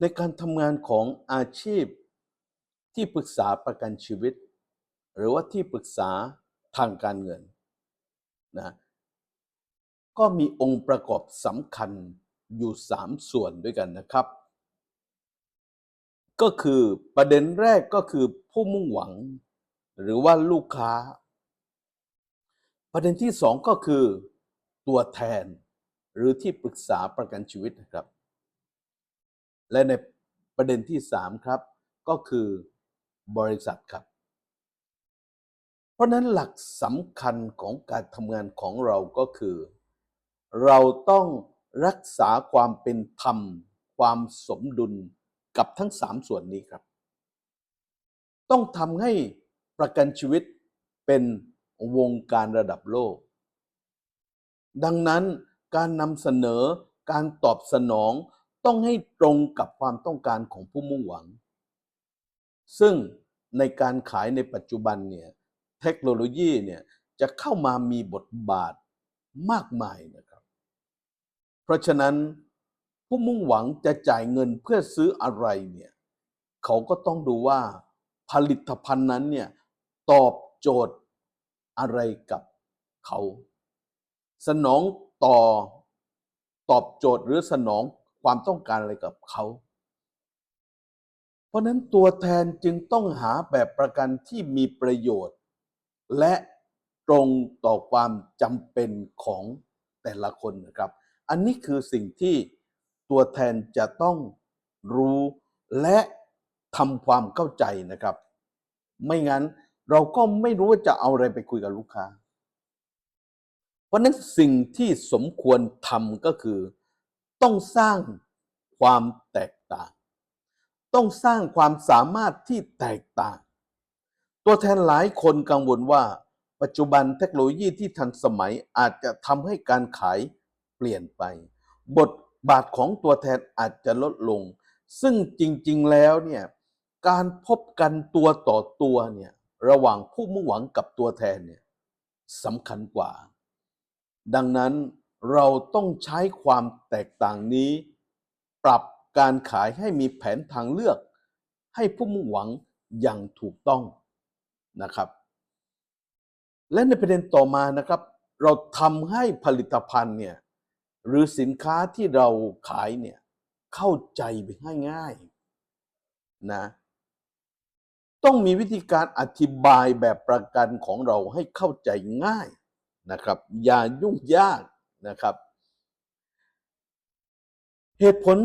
ในการทำงานของอาชีพที่ปรึกษาประกันชีวิต หรือว่าที่ปรึกษาทางการเงินนะก็มีองค์ประกอบสำคัญอยู่สามส่วนด้วยกันนะครับ ก็คือประเด็นแรกก็คือผู้มุ่งหวัง หรือว่าลูกค้า ประเด็นที่สองก็คือตัวแทน หรือที่ปรึกษาประกันชีวิตนะครับ และในประเด็นที่สามครับ ก็คือบริษัทครับ เพราะนั้นหลักสำคัญของการทำงานของเราก็คือ เราต้องรักษาความเป็นธรรม ความสมดุลกับทั้งสามส่วนนี้ครับ ต้องทำให้ประกันชีวิตเป็นวงการระดับโลก ดังนั้นการนำเสนอการตอบสนอง ต้องให้ตรงกับความต้องการของผู้มุ่งหวัง ซึ่งในการขายในปัจจุบันเนี่ยเทคโนโลยีเนี่ยจะเข้ามามีบทบาทมากมายนะครับ เพราะฉะนั้นผู้มุ่งหวังจะจ่ายเงินเพื่อซื้ออะไรเนี่ยเขาก็ต้องดูว่าผลิตภัณฑ์นั้นเนี่ยตอบโจทย์อะไรกับเขา สนองต่อตอบโจทย์หรือสนอง ความต้องการอะไรกับเขา เพราะนั้นตัวแทนจึงต้องหาแบบประกันที่มีประโยชน์ และตรงต่อความจำเป็นของแต่ละคนนะครับ อันนี้คือสิ่งที่ตัวแทนจะต้องรู้และทำความเข้าใจนะครับ ไม่งั้นเราก็ไม่รู้ว่าจะเอาอะไรไปคุยกับลูกค้า เพราะนั้นสิ่งที่สมควรทำก็คือ ต้องสร้างความแตกต่าง ต้องสร้างความสามารถที่แตกต่าง ตัวแทนหลายคนกังวลว่า ปัจจุบันเทคโนโลยีที่ทันสมัยอาจจะทำให้การขายเปลี่ยนไป บทบาทของตัวแทนอาจจะลดลง ซึ่งจริงๆแล้วเนี่ยการพบกันตัวต่อตัวเนี่ยระหว่างผู้มุ่งหวังกับตัวแทนเนี่ยสำคัญกว่า ดังนั้น เราต้องใช้ความแตกต่างนี้ ปรับการขายให้มีแผนทางเลือก ให้ผู้มุ่งหวังอย่างถูกต้องนะครับ และในประเด็นต่อมานะครับ เราทำให้ผลิตภัณฑ์เนี่ยหรือสินค้าที่เราขายเนี่ยเข้าใจไปง่ายๆนะต้องมีวิธีการอธิบายแบบประกันของเราให้เข้าใจง่ายนะครับ อย่ายุ่งยาก นะครับ เหตุผล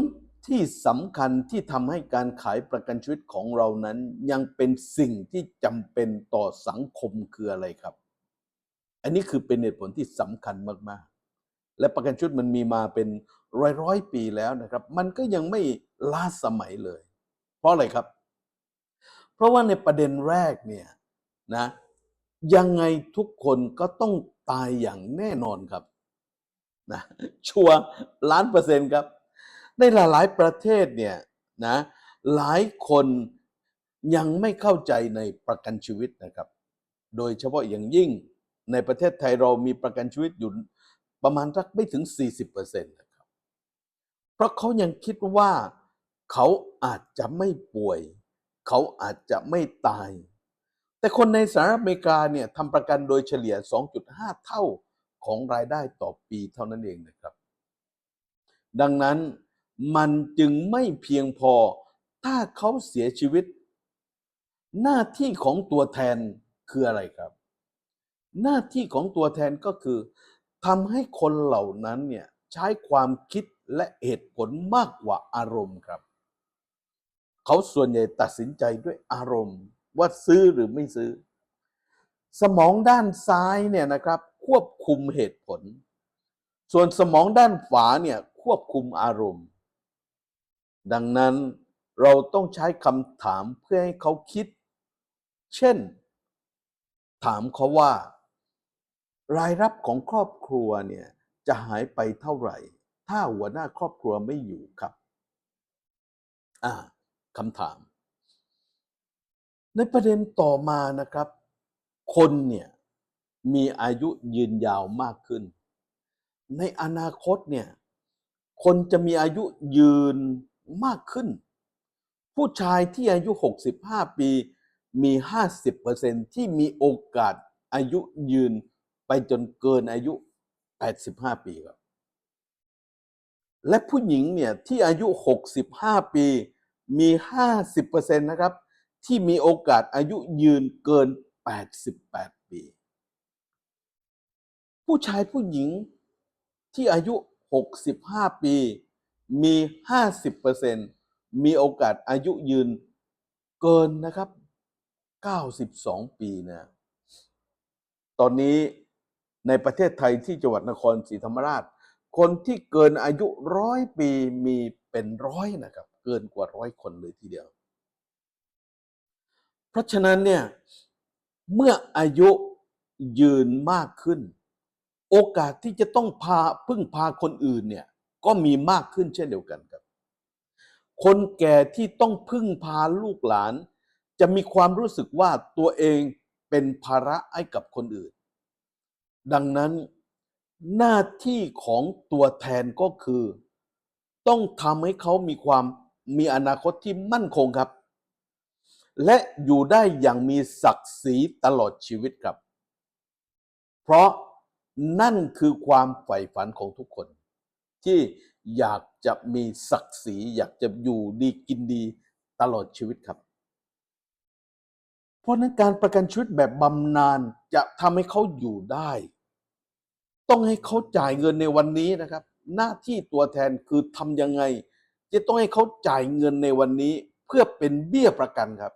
ที่สำคัญที่ทำให้การขายประกันชีวิตของเรานั้น ยังเป็นสิ่งที่จำเป็นต่อสังคมคืออะไรครับ อันนี้คือเป็นเหตุผลที่สำคัญมากๆ และประกันชีวิตมันมีมาเป็นร้อยร้อยปีแล้วนะครับ มันก็ยังไม่ล้าสมัยเลย เพราะอะไรครับ เพราะว่าในประเด็นแรกเนี่ยนะยังไงทุกคนก็ต้องตายอย่างแน่นอนครับ นะชัวล้านเปอร์เซ็นต์ครับ ในหลายๆประเทศเนี่ยนะหลายคนยังไม่เข้าใจในประกันชีวิตนะครับ โดยเฉพาะอย่างยิ่งในประเทศไทยเรามีประกันชีวิตอยู่ประมาณสักไม่ถึง 40%นะครับ เพราะเขายังคิดว่าเขาอาจจะไม่ป่วย เขาอาจจะไม่ตาย แต่คนในสหรัฐอเมริกาเนี่ยทำประกันโดยเฉลี่ย 2.5 เท่า ของรายได้ต่อปีเท่านั้นเองนะครับ ดังนั้นมันจึงไม่เพียงพอถ้าเขาเสียชีวิต หน้าที่ของตัวแทนคืออะไรครับ หน้าที่ของตัวแทนก็คือทำให้คนเหล่านั้นเนี่ยใช้ความคิดและเหตุผลมากกว่าอารมณ์ครับ เขาส่วนใหญ่ตัดสินใจด้วยอารมณ์ ว่าซื้อหรือไม่ซื้อ สมองด้านซ้ายเนี่ยนะครับ ควบคุมเหตุผล ส่วนสมองด้านขวาเนี่ยควบคุมอารมณ์ ดังนั้นเราต้องใช้คำถามเพื่อให้เขาคิด เช่น ถามเขาว่า รายรับของครอบครัวเนี่ยจะหายไปเท่าไหร่ ถ้าหัวหน้าครอบครัวไม่อยู่ครับ อ่าคำถาม ในประเด็นต่อมานะครับ คนเนี่ย มีอายุยืนยาวมากขึ้น ในอนาคตเนี่ย คนจะมีอายุยืนมากขึ้น ผู้ชายที่อายุ 65 ปีมี 50%ที่มีโอกาสอายุยืนไปจนเกินอายุ 85 ปีครับ และผู้หญิงเนี่ยที่อายุ 65 ปีมี 50%นะครับ ที่มีโอกาสอายุยืนเกิน 88 ผู้ชายผู้หญิงที่อายุ 65 ปี มี 50%มีโอกาสอายุยืนเกินนะครับ 92 ปีนะ ตอนนี้ในประเทศไทยที่จังหวัดนครศรีธรรมราช คนที่เกินอายุร้อยปีมีเป็นร้อยนะครับ เกินกว่าร้อยคนเลยทีเดียว เพราะฉะนั้นเนี่ย เมื่ออายุยืนมากขึ้น โอกาสที่จะต้องพาพึ่งพาคนอื่นเนี่ยก็มีมากขึ้นเช่นเดียวกันครับ คนแก่ที่ต้องพึ่งพาลูกหลาน จะมีความรู้สึกว่าตัวเองเป็นภาระให้กับคนอื่น ดังนั้นหน้าที่ของตัวแทนก็คือ ต้องทำให้เขามีความมีอนาคตที่มั่นคงครับ และอยู่ได้อย่างมีศักดิ์ศรีตลอดชีวิตครับ เพราะ นั่นคือความใฝ่ฝันของทุกคน ที่อยากจะมีศักดิ์ศรี อยากจะอยู่ดีกินดีตลอดชีวิตครับ เพราะนั้นการประกันชีวิตแบบบำนาญจะทำให้เขาอยู่ได้ ต้องให้เขาจ่ายเงินในวันนี้นะครับ หน้าที่ตัวแทนคือทำยังไง จะต้องให้เขาจ่ายเงินในวันนี้ เพื่อเป็นเบี้ยประกันครับ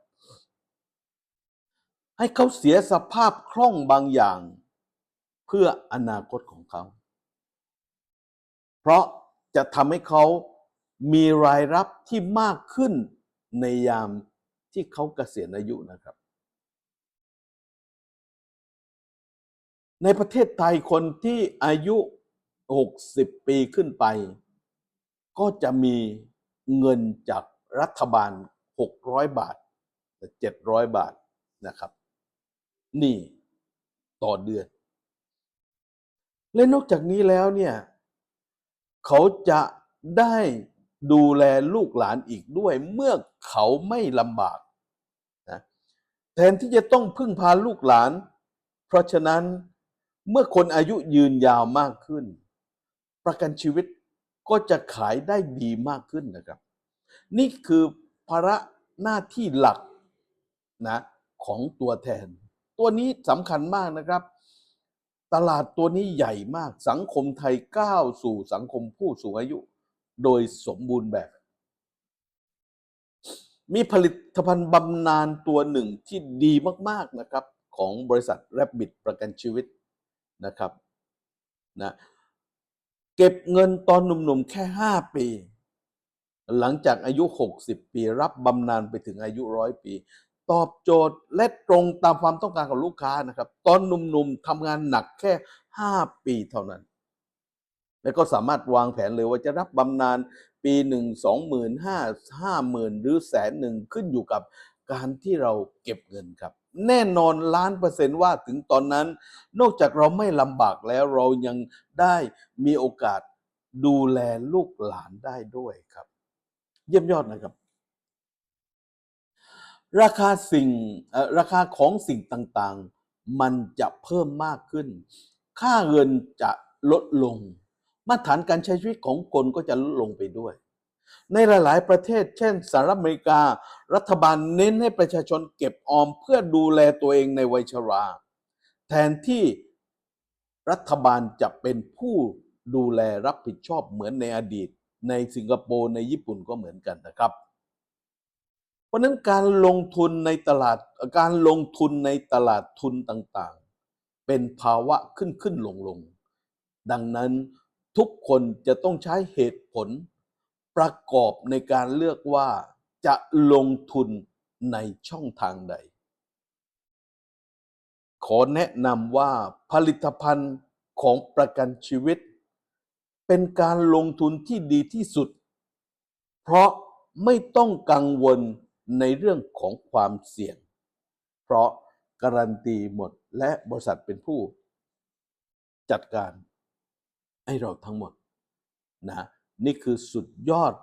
ให้เขาเสียสภาพคล่องบางอย่าง เพื่ออนาคตของเขา เพราะจะทำให้เขามีรายรับที่มากขึ้นในยามที่เขาเกษียณอายุนะครับ ในประเทศไทยคนที่อายุ 60 ปีขึ้นไป ก็จะมีเงินจากรัฐบาล 600 บาท 700 บาทนะครับ นี่ต่อเดือน และนอกจากนี้แล้วเนี่ยเขาจะได้ดูแลลูกหลานอีกด้วย เมื่อเขาไม่ลำบากนะแทนที่จะต้องพึ่งพาลูกหลาน เพราะฉะนั้นเมื่อคนอายุยืนยาวมากขึ้น ประกันชีวิตก็จะขายได้ดีมากขึ้นนะครับ นี่คือภาระหน้าที่หลักนะของตัวแทน ตัวนี้สำคัญมากนะครับ ตลาดตัวนี้ใหญ่มากสังคมไทยก้าวสู่สังคมผู้สูงอายุ โดยสมบูรณ์แบบ มีผลิตภัณฑ์บำนาญตัวหนึ่งที่ดีมาก ๆ นะครับ ของบริษัทแรบบิ t ประกันชีวิตนะครับนะเก็บเงินตอนหนุ่มๆ แค่ 5 ปี หลังจากอายุ 60 ปี รับบำนาญไปถึงอายุร้อยปี ตอบโจทย์และตรงตามความต้องการของลูกค้านะครับ ตอนหนุ่มๆทำงานหนักแค่ 5 ปีเท่านั้น แล้วก็สามารถวางแผนเลยว่าจะรับบำนาญปีหนึ่งสองหมื่นห้าห้าหมื่นหรือแสนหนึ่งขึ้นอยู่กับการที่เราเก็บเงินครับ แน่นอนล้านเปอร์เซนต์ว่าถึงตอนนั้น นอกจากเราไม่ลำบากแล้วเรายังได้มีโอกาสดูแลลูกหลานได้ด้วยครับ เยี่ยมยอดนะครับ ราคาสิ่งราคาของสิ่งต่างๆ มันจะเพิ่มมากขึ้น ค่าเงินจะลดลง มาตรฐานการใช้ชีวิตของคนก็จะลดลงไปด้วย ในหลาย ๆ ประเทศ เช่นสหรัฐอเมริกา รัฐบาลเน้นให้ประชาชนเก็บออมเพื่อดูแลตัวเองในวัยชรา แทนที่รัฐบาลจะเป็นผู้ดูแลรับผิดชอบเหมือนในอดีต ในสิงคโปร์ในญี่ปุ่นก็เหมือนกันนะครับ ราะฉะนั้นการลงทุนในตลาดการลงทุนในตลาดทุนต่างๆ เป็นภาวะขึ้นขึ้นลงลงดังนั้นทุกคนจะต้องใช้เหตุผล ประกอบในการเลือกว่าจะลงทุนในช่องทางใด ขอแนะนำว่าผลิตภัณฑ์ของประกันชีวิต เป็นการลงทุนที่ดีที่สุด เพราะไม่ต้องกังวล ในเรื่องของความเสี่ยง เพราะการันตีหมดและบริษัทเป็นผู้ จัดการให้เราทั้งหมดนะนี่คือสุดยอด